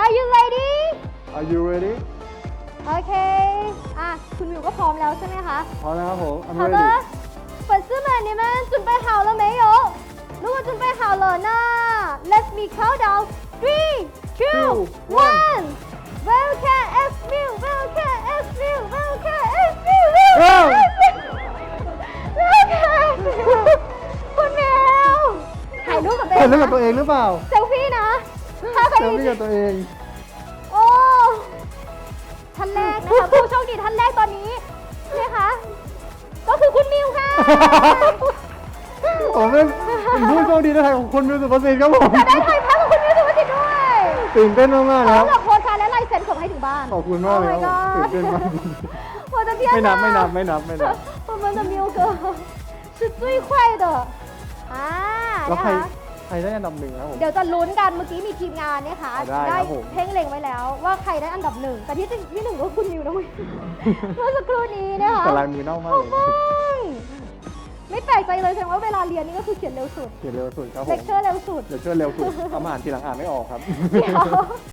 Are you ready Are you ready โอเค อ่ะ คุณวิวก็พร้อมแล้วใช่ไหมคะ พร้อมนะครับผม I'm 好 ready 的，粉丝们，你们准备好了没有？如果准备好了，那 Let me count down three, two, Two, one. Welcome S Mill, welcome S Mill, welcome S Mill, Oh. welcome S Mill. คุณมิวถ่ายรูปกับตัวเอ เห็น ง เรื่องกับ นะ ตัวเองหรือเปล่า เซลฟี่นะ ถ้าใคร เซลฟี่กับตัวเอง โอ้ท่านแรกนะคะ ผู้โชคดีท่านแรกตอนนี้ใช่ไหมคะ ก็คือคุณมิวค่ะ ผมเป็นเป็นผู้โชคดีในไทยของคนมิวสุภาษิตครับผม จะได้ถ่ายภาพกับคุณมิวสุภาษิตด้วย ตื่นเต้นมากๆ พ นะ ร้ ค อ รั ม บ กับโค้ดการดและลายเซ็นส่งให้ถึงบ้าน ขอบคุณมากเลย Oh ครับ my ตื่นเต้นมาก 我的天 ไม่นับไม่นับไม่นับไม่นับ 我们的 มิว哥是最快的อ่า แล้ว นะ ใคร คะ ใครได้อันดับหนึ่งครับผม เดี๋ยวจะลุ้นกันเมื่อกี้มีทีมงานเนี่ยค่ะได้ครับผม เพ่งเล็งไว้แล้วว่าใครได้อันดับหนึ่งแต่ที่จริงที่หนึ่งก็คุณมิวนะเว้ยเมื่อสักครู่นี้นะคะแต่ลายมือเน่ามากเลยอืมไม่แปลกใจเลยแสดงว่าเวลาเรียนนี่ก็คือเขียนเร็วสุดเขียนเร็วสุดครับผเลมคเชอร์เร็วสุด เดี๋ยวช่วยเร็วสุดเอามาอ่านทีหลังอ่านไม่ออกครับ เดี๋ยว